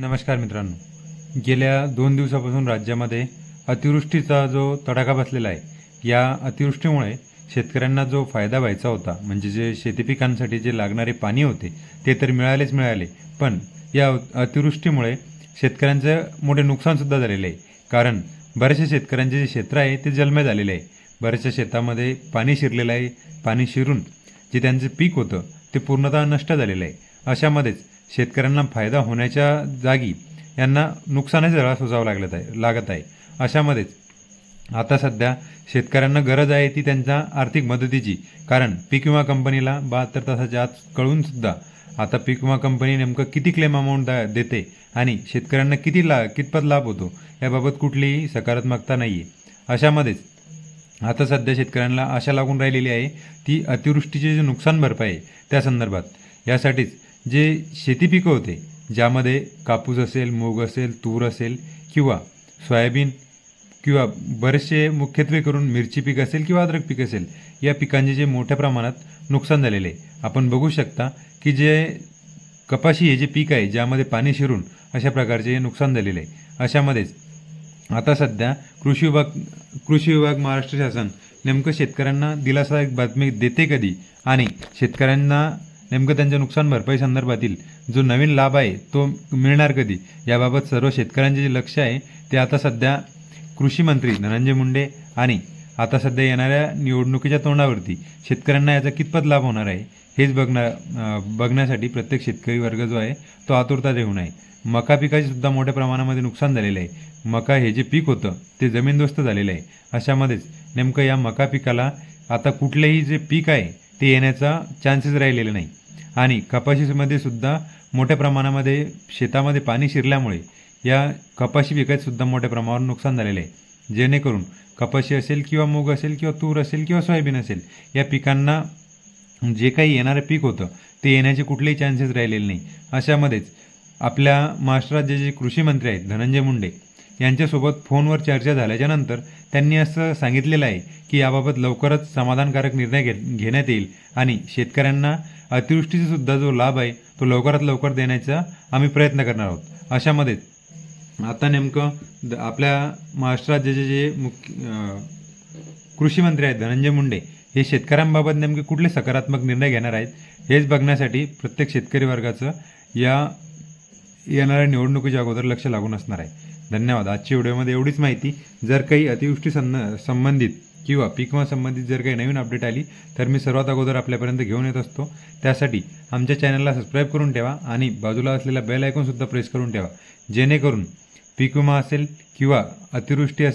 नमस्कार मित्रांनो. गेल्या दोन दिवसापासून राज्यामध्ये अतिवृष्टीचा जो तडाखा बसलेला आहे या अतिवृष्टीमुळे शेतकऱ्यांना जो फायदा व्हायचा होता म्हणजे जे शेती पिकांसाठी जे लागणारे पाणी होते ते तर मिळालेच मिळाले. पण या अतिवृष्टीमुळे शेतकऱ्यांचं मोठे नुकसानसुद्धा झालेलं आहे. कारण बऱ्याचशा शेतकऱ्यांचे जे क्षेत्र आहे ते जलमय झालेले आहे. बऱ्याचशा शेतामध्ये पाणी शिरलेलं आहे. पाणी शिरून जे त्यांचं पीक होतं ते पूर्णतः नष्ट झालेलं आहे. अशामध्येच शेतकऱ्यांना फायदा होण्याच्या जागी यांना नुकसानच जरा सोसावं लागत आहे लागत आहे. अशामध्येच आता सध्या शेतकऱ्यांना गरज आहे ती त्यांच्या आर्थिक मदतीची. कारण पीक विमा कंपनीला बहात्तर तासाच्या आत कळूनसुद्धा आता पीक विमा कंपनी नेमकं किती क्लेम अमाऊंट दा देते आणि शेतकऱ्यांना किती ला कितपत लाभ होतो याबाबत कुठलीही सकारात्मकता नाही आहे अशामध्येच आता सध्या शेतकऱ्यांना आशा लागून राहिलेली आहे ती अतिवृष्टीचे जे नुकसान भरपाई आहे त्या संदर्भात. यासाठीच जे शेती पिकं होते ज्यामध्ये कापूस असेल मूग असेल तूर असेल किंवा सोयाबीन किंवा बरेचसे मुख्यत्वे करून मिरची पीक असेल किंवा अद्रक पीक असेल या पिकांचे जे मोठ्या प्रमाणात नुकसान झालेले आहे. आपण बघू शकता की जे कपाशी हे जे पीक आहे ज्यामध्ये पाणी शिरून अशा प्रकारचे नुकसान झालेले आहे. अशामध्येच आता सध्या कृषी विभाग कृषी विभाग महाराष्ट्र शासन नेमकं शेतकऱ्यांना दिलासा एक बातमी देते कधी? आणि शेतकऱ्यांना नेमकं त्यांच्या नुकसान भरपाई संदर्भातील जो नवीन लाभ आहे तो मिळणार कधी? याबाबत सर्व शेतकऱ्यांचे जे लक्ष आहे ते आता सध्या कृषी मंत्री धनंजय मुंडे आणि आता सध्या येणाऱ्या निवडणुकीच्या तोंडावरती शेतकऱ्यांना याचा कितपत लाभ होणार आहे हेच बघणार बघण्यासाठी प्रत्येक शेतकरी वर्ग जो आहे तो आतुरता देऊन आहे. मका पिकाचे सुद्धा मोठ्या प्रमाणामध्ये नुकसान झालेलं आहे. मका हे जे पीक होतं ते जमीनदोस्त झालेलं आहे. अशामध्येच नेमकं या मका पिकाला आता कुठलेही जे पीक आहे ते येण्याचा चान्सेस राहिलेले नाही. आणि कपाशीमध्ये सुद्धा मोठ्या प्रमाणामध्ये शेतामध्ये पाणी शिरल्यामुळे या कपाशी पिकात सुद्धा मोठ्या प्रमाणावर नुकसान झालेलं आहे. जेणेकरून कपाशी असेल किंवा मूग असेल किंवा तूर असेल किंवा सोयाबीन असेल या पिकांना जे काही येणारं पीक होतं ते येण्याचे कुठलेही चान्सेस राहिलेले नाही. अशामध्येच आपल्या महाराष्ट्रात जे कृषी मंत्री आहेत धनंजय मुंडे. यांच्यासोबत फोनवर चर्चा झाल्याच्यानंतर त्यांनी असं सांगितलेलं आहे की याबाबत लवकरच समाधानकारक निर्णय घे घेण्यात येईल आणि शेतकऱ्यांना अतिवृष्टीचा सुद्धा जो लाभ आहे तो लवकरात लवकर देण्याचा आम्ही प्रयत्न करणार आहोत. अशामध्येच आता नेमकं द- आपल्या महाराष्ट्र जे जे मुख्य कृषीमंत्री कृषी मंत्री आहेत धनंजय मुंडे हे शेतकऱ्यांबाबत नेमके कुठले सकारात्मक निर्णय घेणार आहेत हेच बघण्यासाठी प्रत्येक शेतकरी वर्गाचं या येणाऱ्या निवडणुकीच्या अगोदर लक्ष लागून असणार आहे. धन्यवाद. आजच्या व्हिडिओमध्ये एवढीच माहिती. जर काही अतिवृष्टी सं संबंधित किंवा पीकमा संबंधित जर काही नवीन अपडेट आली तर मी सर्वात अगोदर आपल्यापर्यंत घेऊन येत असतो. त्यासाठी आमच्या चॅनलला सबस्क्राईब करून ठेवा आणि बाजूला असलेला बेल आयकॉनसुद्धा प्रेस करून ठेवा. जेणेकरून पीक विमा असेल किंवा अतिवृष्टी असेल